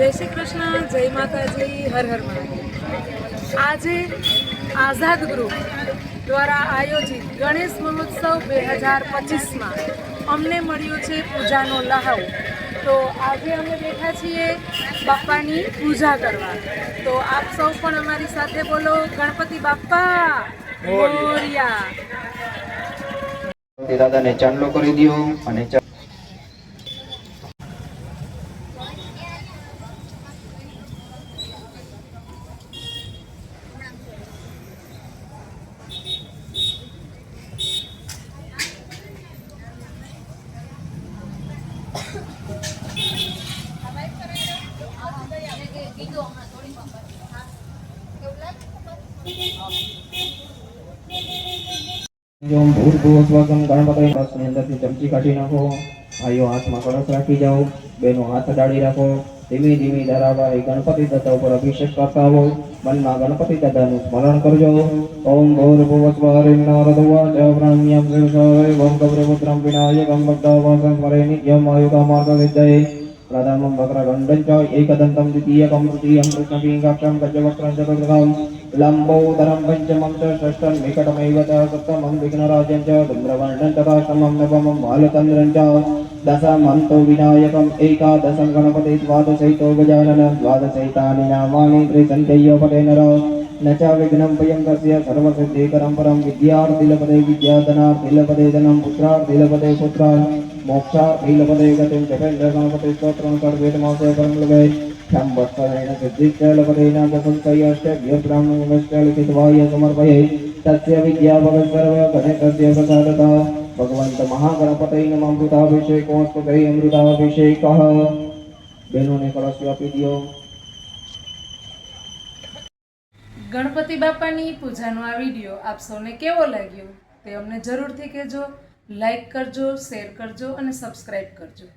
જય શ્રી કૃષ્ણ જય માતાજી હર હર મહાદેવ. આજે આઝાદ ગ્રુપ દ્વારા આયોજિત ગણેશ મહોત્સવ બે હજાર પચીસમાં અમને મળ્યો છે પૂજાનો લહાવ. તો આજે અમે બેઠા છીએ બાપ્પાની પૂજા કરવા. તો આપ સૌ પણ અમારી સાથે બોલો ગણપતિ બાપા મોરયા. દાદાને ચાંદલો કરી દો અને ઓમ ભૂર્ભુવઃ સ્વગમ અંદરથી ચમચી કાઢી નાખો ભાઈઓ હાથમાં કળશ રાખી જાઓ, બેનો હાથ અડાડી રાખો ધીમી ધીમી ધરાભાવી ગણપતિ દાદા ઉપર અભિષેક કરતા હો મનમાં ગણપતિ દાદાનું સ્મરણ કરજો. ઓમ ભોર ભુવસ્વરીમ નારદવાચ પ્રાણ્યમ ગણસારે ઓમ ગૌરવપુત્રમ વિનાયકમ ભક્તાવાસમ કરે નિત્યમ આયુગા માર્ગવિદ્યે પ્રધાનમ વક્રગંડં ચ એકદંતમ દ્વિતીયકમ તૃતીયમ કૃષ્ણપિંગાક્ષમ ગજવક્રં ચતુર્થમ લંબોદરમ પંચમમ ચ ષષ્ઠમ નિકટમૈવ ચ સપ્તમમ વિઘ્નરાજં ચ ધૂમ્રવર્ણં તથા સમમ નવમમ બાલચંદ્રં ચ तु विनायकम् एकादशं गणपति द्वादशैतो गजानन द्वादशैतानि नामानि त्रिसङ्ख्यय्य पटे नर न च विघ्नं वयं तस्य सर्वसिद्धिकरं परं विद्यार्थिलपदे विद्याधनार्थिलपदे धनं पुत्रार्थिलपदे पुत्रान् मोक्षार्थिलपदे गतिं जपेन्द्र गणपति स्तोत्रं कर्वेदमासे परं लगे शं वत्सरेण सिद्धिश्चलपदेन दशंकयश्चभ्य ब्राह्मणश्च लिखित्वाय समर्पये तस्य विद्याभगत् सर्व गणेशस्य ભગવાન તો મહાગણપતિને અમૃતાભિષેક કોષ્ટ કરી અમૃતાભિષેક. બહેનોને કળશ આપી દો ગણપતિ બાપાની પૂજાનો આ વીડિયો આપ સૌને કેવો લાગ્યો તે અમને જરૂરથી કહેજો. લાઈક કરજો, શેર કરજો અને સબસ્ક્રાઈબ કરજો.